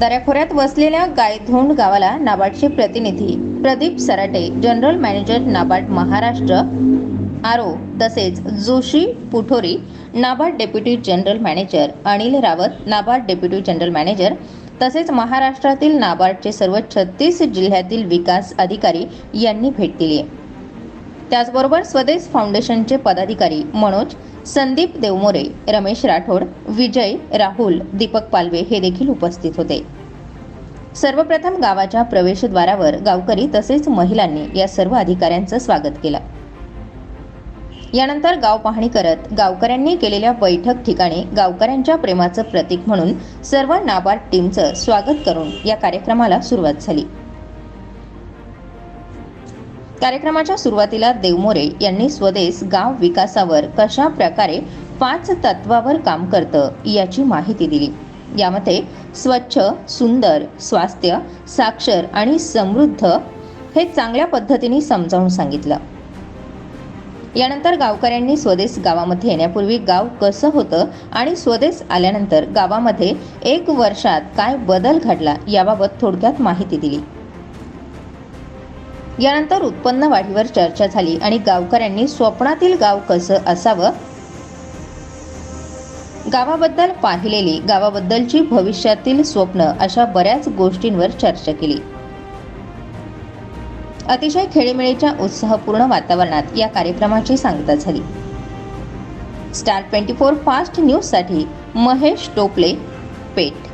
दऱ्याखोऱ्यात वसलेल्या गायधोंड गावाला नाबार्डचे प्रतिनिधी Pradeep Sarate general manager NABARD Maharashtra RO तसेच Joshi Puthori NABARD deputy general manager Anil Rawat NABARD deputy general manager तसेच महाराष्ट्रातील नाबार्डचे सर्व छत्तीस जिल्ह्यातील विकास अधिकारी यांनी भेट दिली. आहे त्याचबरोबर स्वदेश फाउंडेशनचे पदाधिकारी मनोज संदीप देवमोरे रमेश राठोड विजय राहुल दीपक पालवे हे देखील उपस्थित होते. सर्वप्रथम गावाच्या प्रवेशद्वारावर गावकरी तसेच महिलांनी या सर्व अधिकाऱ्यांचं स्वागत केलं. यानंतर गाव पाहणी करत गावकऱ्यांनी केलेल्या बैठक ठिकाणी गावकऱ्यांच्या प्रेमाचं प्रतीक म्हणून सर्व नाबार्ड टीमचं स्वागत करून या कार्यक्रमाला सुरुवात झाली. कार्यक्रमाच्या सुरुवातीला देवमोरे यांनी स्वदेश गाव विकासावर कशा प्रकारे पाच तत्वावर काम करतं याची माहिती दिली. यामध्ये स्वच्छ सुंदर स्वास्थ्य साक्षर आणि समृद्ध हे चांगल्या पद्धतीने समजावून सांगितलं. यानंतर गावकऱ्यांनी स्वदेश गावामध्ये येण्यापूर्वी गाव कसं होतं आणि स्वदेश आल्यानंतर गावामध्ये एक वर्षात काय बदल घडला याबाबत थोडक्यात माहिती दिली. यानंतर उत्पन्न वाढीवर चर्चा झाली आणि गावकऱ्यांनी स्वप्नातील गाव कसं असावं? गावाबद्दल पाहिलेली गावाबद्दलची भविष्यातील स्वप्न अशा बऱ्याच गोष्टींवर चर्चा केली. अतिशय खेळीमेळीच्या उत्साहपूर्ण वातावरणात या कार्यक्रमाची सांगता झाली. स्टार ट्वेंटी फोर फास्ट न्यूजसाठी महेश टोपले पेठ.